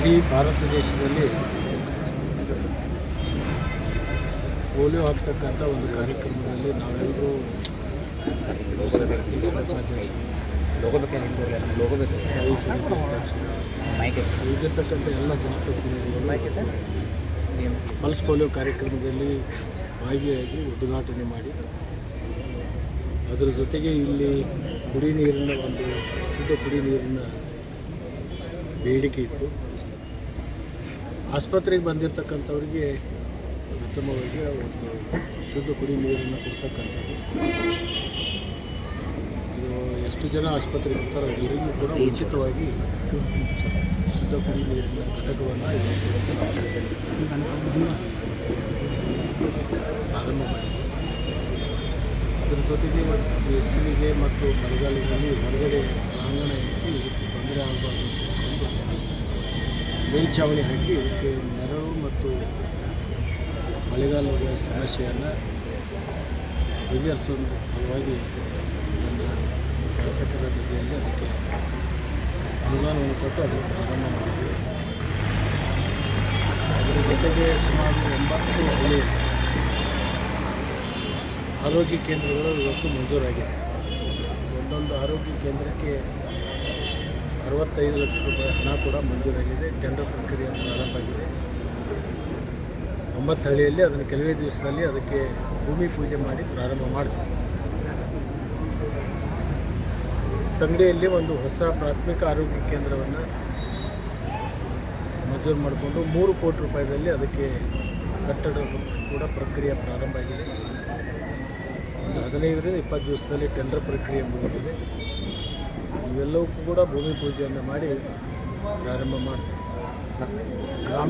ಇಡೀ ಭಾರತ ದೇಶದಲ್ಲಿ ಪೋಲಿಯೋ ಆಗ್ತಕ್ಕಂಥ ಒಂದು ಕಾರ್ಯಕ್ರಮದಲ್ಲಿ ನಾವೆಲ್ಲರೂ ಉಳಿದಿರ್ತಕ್ಕಂಥ ಎಲ್ಲ ಜನಪ್ರತಿನಿಧಿಗಳು ಪಲ್ಸ್ ಪೋಲಿಯೋ ಕಾರ್ಯಕ್ರಮದಲ್ಲಿ ಭಾಗಿಯಾಗಿ ಉದ್ಘಾಟನೆ ಮಾಡಿ, ಅದರ ಜೊತೆಗೆ ಇಲ್ಲಿ ಕುಡಿ ನೀರಿನ ಒಂದು ಶುದ್ಧ ಕುಡಿ ನೀರಿನ ಬೇಡಿಕೆ ಇತ್ತು. ಆಸ್ಪತ್ರೆಗೆ ಬಂದಿರತಕ್ಕಂಥವ್ರಿಗೆ ಉತ್ತಮವಾಗಿ ಒಂದು ಶುದ್ಧ ಕುಡಿ ನೀರನ್ನು ಕೊಡ್ತಕ್ಕಂಥದ್ದು. ಇದು ಎಷ್ಟು ಜನ ಆಸ್ಪತ್ರೆಗೆ ಬರ್ತಾರೋ ಎಲ್ಲರಿಗೂ ಕೂಡ ಉಚಿತವಾಗಿ ಶುದ್ಧ ಕುಡಿ ನೀರಿನ ಘಟಕವನ್ನು ಪ್ರಾರಂಭ ಮಾಡಿದೆ ಅದರ ಜೊತೆಗೆ ಬಿಸಿಲಿಗೆ ಮತ್ತು ಮಳೆಗಾಲದಲ್ಲಿ ಹೊರಗಡೆ ಮೇಲ್ಛಾವಣಿ ಹಾಕಿ ಇದಕ್ಕೆ ನೆರಳು ಮತ್ತು ಮಳೆಗಾಲದ ಸಮಸ್ಯೆಯನ್ನು ಬಗೆಹರಿಸುವ ಫಲವಾಗಿ ನನ್ನ ಶಾಸಕರ ಜೊತೆಯಲ್ಲಿ ಅದಕ್ಕೆ ಅನುದಾನವನ್ನು ಕೊಟ್ಟು ಅದನ್ನು ಪ್ರಾರಂಭ ಮಾಡಿದೆ ಅದರ ಜೊತೆಗೆ ಸುಮಾರು ಒಂಬತ್ತು ಹಳ್ಳಿ ಆರೋಗ್ಯ ಕೇಂದ್ರಗಳು ಇವತ್ತು ಮಂಜೂರಾಗಿದೆ. ಒಂದೊಂದು ಆರೋಗ್ಯ ಕೇಂದ್ರಕ್ಕೆ ಅರವತ್ತೈದು ಲಕ್ಷ ರೂಪಾಯಿ ಹಣ ಕೂಡ ಮಂಜೂರಾಗಿದೆ. ಟೆಂಡರ್ ಪ್ರಕ್ರಿಯೆ ಪ್ರಾರಂಭ ಆಗಿದೆ ಒಂಬತ್ತು ಹಳ್ಳಿಯಲ್ಲಿ ಅದನ್ನು ಕೆಲವೇ ದಿವಸದಲ್ಲಿ ಅದಕ್ಕೆ ಭೂಮಿ ಪೂಜೆ ಮಾಡಿ ಪ್ರಾರಂಭ ಮಾಡ್ತೀವಿ. ತಂಗಡಿಯಲ್ಲಿ ಒಂದು ಹೊಸ ಪ್ರಾಥಮಿಕ ಆರೋಗ್ಯ ಕೇಂದ್ರವನ್ನು ಮಂಜೂರು ಮಾಡಿಕೊಂಡು ಮೂರು ಕೋಟಿ ರೂಪಾಯಿದಲ್ಲಿ ಅದಕ್ಕೆ ಕಟ್ಟಡ ಕೂಡ ಪ್ರಕ್ರಿಯೆ ಪ್ರಾರಂಭ ಆಗಿದೆ. ಒಂದು ಹದಿನೈದರಿಂದ ಇಪ್ಪತ್ತು ದಿವಸದಲ್ಲಿ ಟೆಂಡರ್ ಪ್ರಕ್ರಿಯೆ ಮುಗಿದಿದೆ. ಇವೆಲ್ಲವಕ್ಕೂ ಕೂಡ ಭೂಮಿ ಪೂಜೆಯನ್ನು ಮಾಡಿ ಪ್ರಾರಂಭ ಮಾಡ್ತೀವಿ. ಗ್ರಾಮ